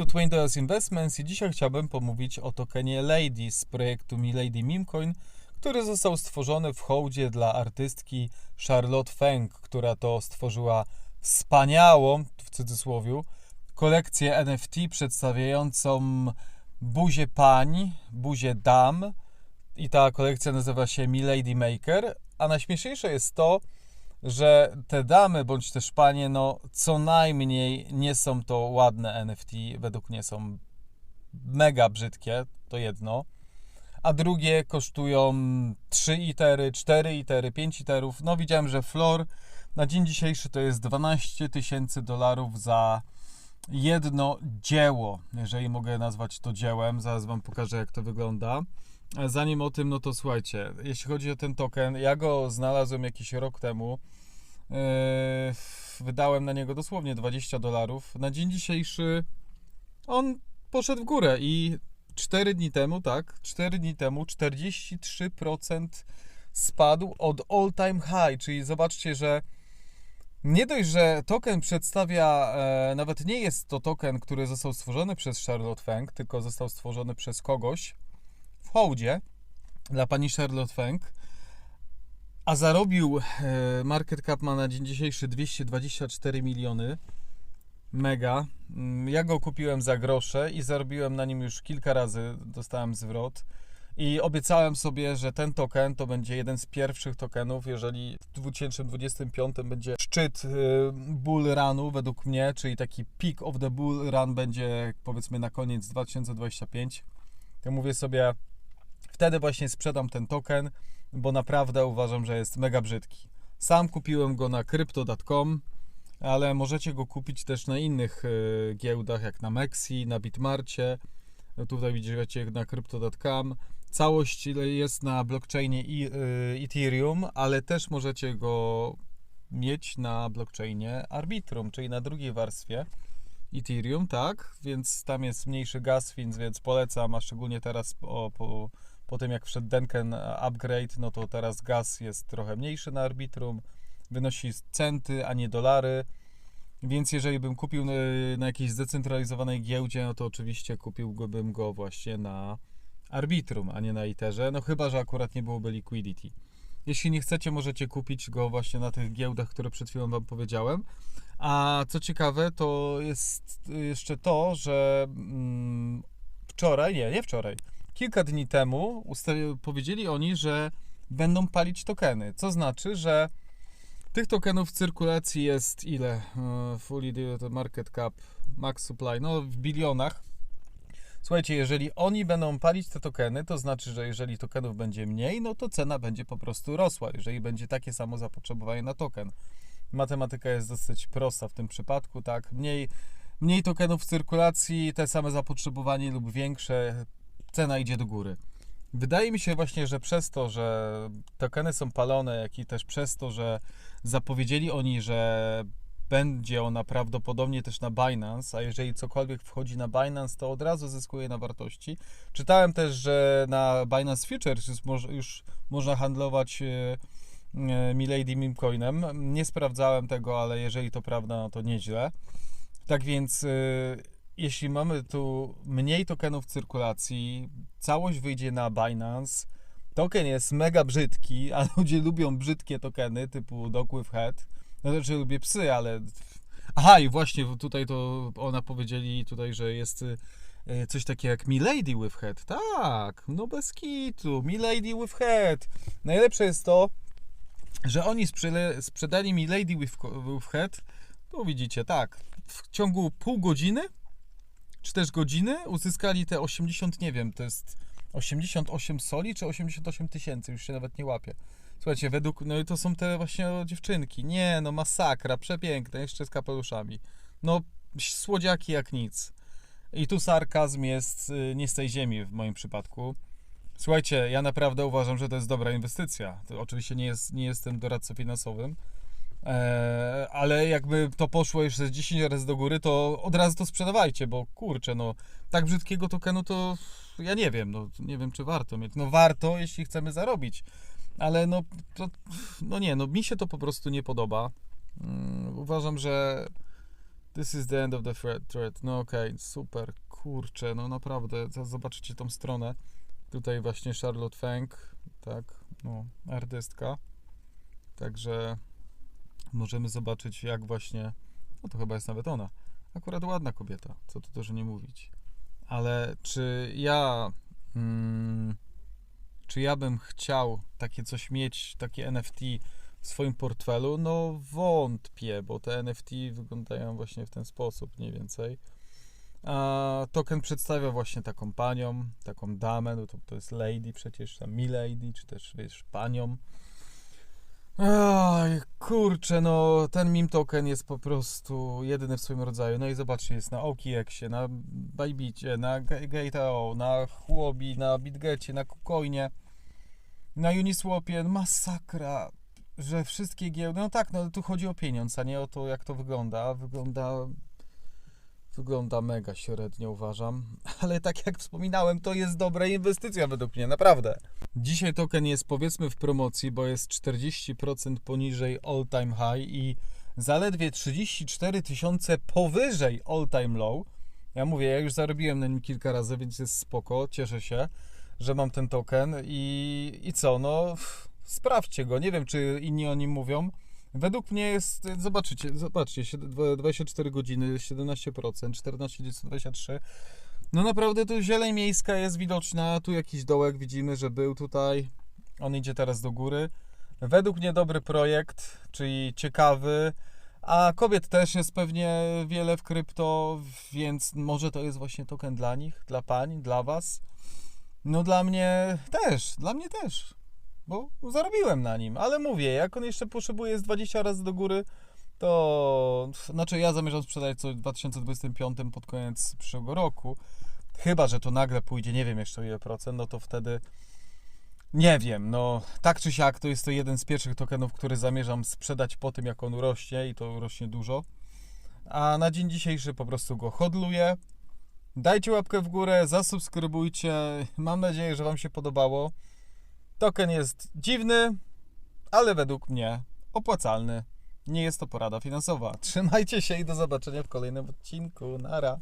tu Twain Investments i dzisiaj chciałbym pomówić o tokenie Lady z projektu Milady Memecoin, który został stworzony w hołdzie dla artystki Charlotte Feng, która to stworzyła wspaniałą, w cudzysłowie, kolekcję NFT przedstawiającą buzię pań, buzię dam. I ta kolekcja nazywa się Milady Maker, a najśmieszniejsze jest to, że te damy bądź też panie, no co najmniej nie są to ładne NFT, według mnie są mega brzydkie, to jedno. A drugie kosztują 3 itery, 4 itery, 5 iterów. No widziałem, że Flor na dzień dzisiejszy to jest 12 tysięcy dolarów za jedno dzieło, jeżeli mogę nazwać to dziełem. Zaraz Wam pokażę, jak to wygląda. Zanim o tym, no to słuchajcie, jeśli chodzi o ten token, ja go znalazłem jakiś rok temu. Yy, wydałem na niego dosłownie 20 dolarów. Na dzień dzisiejszy on poszedł w górę i 4 dni temu, tak, 4 dni temu 43% spadł od all time high, czyli zobaczcie, że nie dość, że token przedstawia, e, nawet nie jest to token, który został stworzony przez Charlotte Feng, tylko został stworzony przez kogoś w hołdzie dla pani Charlotte Feng, a zarobił, e, market cap ma na dzień dzisiejszy 224 miliony, mega. Mm, Ja go kupiłem za grosze i zarobiłem na nim już kilka razy, dostałem zwrot. I obiecałem sobie, że ten token to będzie jeden z pierwszych tokenów, jeżeli w 2025 będzie szczyt y, bull runu według mnie, czyli taki peak of the bull run będzie powiedzmy na koniec 2025. To mówię sobie, wtedy właśnie sprzedam ten token, bo naprawdę uważam, że jest mega brzydki. Sam kupiłem go na crypto.com, ale możecie go kupić też na innych y, giełdach, jak na Mexi, na Bitmarcie. No Tutaj widzicie na crypto.com. Całość jest na blockchainie y, Ethereum, ale też możecie go mieć na blockchainie Arbitrum, czyli na drugiej warstwie Ethereum, tak? Więc tam jest mniejszy gas, więc, więc polecam, a szczególnie teraz po, po tym jak wszedł Denken upgrade, no to teraz gaz jest trochę mniejszy na Arbitrum, wynosi centy, a nie dolary. Więc jeżeli bym kupił na, na jakiejś zdecentralizowanej giełdzie, no to oczywiście kupiłbym go właśnie na Arbitrum, a nie na Etherze, no chyba, że akurat nie byłoby liquidity. Jeśli nie chcecie, możecie kupić go właśnie na tych giełdach, które przed chwilą Wam powiedziałem. A co ciekawe, to jest jeszcze to, że mm, wczoraj, nie, nie wczoraj, kilka dni temu powiedzieli oni, że będą palić tokeny. Co znaczy, że tych tokenów w cyrkulacji jest ile? E, Fully market cap, max supply, no w bilionach. Słuchajcie, jeżeli oni będą palić te tokeny, to znaczy, że jeżeli tokenów będzie mniej, no to cena będzie po prostu rosła, jeżeli będzie takie samo zapotrzebowanie na token. Matematyka jest dosyć prosta w tym przypadku, tak? Mniej, mniej tokenów w cyrkulacji, te same zapotrzebowanie lub większe, cena idzie do góry. Wydaje mi się właśnie, że przez to, że tokeny są palone, jak i też przez to, że zapowiedzieli oni, że będzie ona prawdopodobnie też na Binance, a jeżeli cokolwiek wchodzi na Binance, to od razu zyskuje na wartości. Czytałem też, że na Binance Futures już, już można handlować e, e, Milady Memecoinem. Nie sprawdzałem tego, ale jeżeli to prawda, no to nieźle. Tak więc e, jeśli mamy tu mniej tokenów w cyrkulacji, całość wyjdzie na Binance, token jest mega brzydki, a ludzie lubią brzydkie tokeny typu Dog with Head. No znaczy lubię psy, ale... Aha, i właśnie tutaj to ona powiedzieli tutaj, że jest y, coś takiego jak Milady with Head. Tak, no bez kitu, Milady with Head. Najlepsze jest to, że oni sprzedali Milady with, Head, tu widzicie, tak, w ciągu pół godziny, czy też godziny uzyskali te 80, nie wiem, to jest 88 soli, czy 88 tysięcy, już się nawet nie łapię. Słuchajcie, według, no i to są te właśnie dziewczynki. Nie, no masakra, przepiękne, jeszcze z kapeluszami. No, słodziaki jak nic. I tu sarkazm jest y, nie z tej ziemi w moim przypadku. Słuchajcie, ja naprawdę uważam, że to jest dobra inwestycja. To oczywiście nie, jest, nie jestem doradcą finansowym, ale jakby to poszło jeszcze z 10 razy do góry, to od razu to sprzedawajcie, bo kurczę, no tak brzydkiego tokenu to ja nie wiem, no nie wiem czy warto mieć. No warto, jeśli chcemy zarobić, ale no, to, no nie, no mi się to po prostu nie podoba. Mm, Uważam, że This is the end of the thread. No okej, super, kurczę, no naprawdę, zobaczycie tą stronę. Tutaj właśnie Charlotte Feng, tak, no, artystka. Także możemy zobaczyć, jak właśnie, no to chyba jest nawet ona. Akurat ładna kobieta, co tu dużo nie mówić. Ale czy ja, mm, czy ja bym chciał takie coś mieć, takie NFT w swoim portfelu? No wątpię, bo te NFT wyglądają właśnie w ten sposób mniej więcej. A token przedstawia właśnie taką panią, taką damę, no to, to jest lady przecież, tam milady, czy też wiesz, panią. Kurczę, no ten meme token jest po prostu jedyny w swoim rodzaju. No i zobaczcie, jest na OKX-ie, na Bybicie, na Ga- Gate.io, na Huobi, na BitGecie, na KuCoinie, na Uniswapie. Masakra, że wszystkie giełdy, no tak, no tu chodzi o pieniądz, a nie o to, jak to wygląda. Wygląda wygląda mega średnio, uważam. Ale tak jak wspominałem, to jest dobra inwestycja według mnie, naprawdę. Dzisiaj token jest powiedzmy w promocji, bo jest 40% poniżej all time high i zaledwie 34 tysiące powyżej all time low. Ja mówię, ja już zarobiłem na nim kilka razy, więc jest spoko, cieszę się, że mam ten token i, i co, no sprawdźcie go, nie wiem czy inni o nim mówią. Według mnie jest, zobaczycie, zobaczcie, sied- 24 godziny, 17%, 14, 23. No naprawdę tu zieleń miejska jest widoczna, tu jakiś dołek widzimy, że był tutaj. On idzie teraz do góry. Według mnie dobry projekt, czyli ciekawy. A kobiet też jest pewnie wiele w krypto, więc może to jest właśnie token dla nich, dla pań, dla was. No dla mnie też, dla mnie też bo zarobiłem na nim, ale mówię, jak on jeszcze potrzebuje z 20 razy do góry, to znaczy ja zamierzam sprzedać co w 2025 pod koniec przyszłego roku. Chyba, że to nagle pójdzie, nie wiem jeszcze ile procent, no to wtedy nie wiem, no tak czy siak to jest to jeden z pierwszych tokenów, który zamierzam sprzedać po tym, jak on rośnie i to rośnie dużo. A na dzień dzisiejszy po prostu go hodluję. Dajcie łapkę w górę, zasubskrybujcie. Mam nadzieję, że Wam się podobało. Token jest dziwny, ale według mnie opłacalny. Nie jest to porada finansowa. Trzymajcie się i do zobaczenia w kolejnym odcinku. Nara.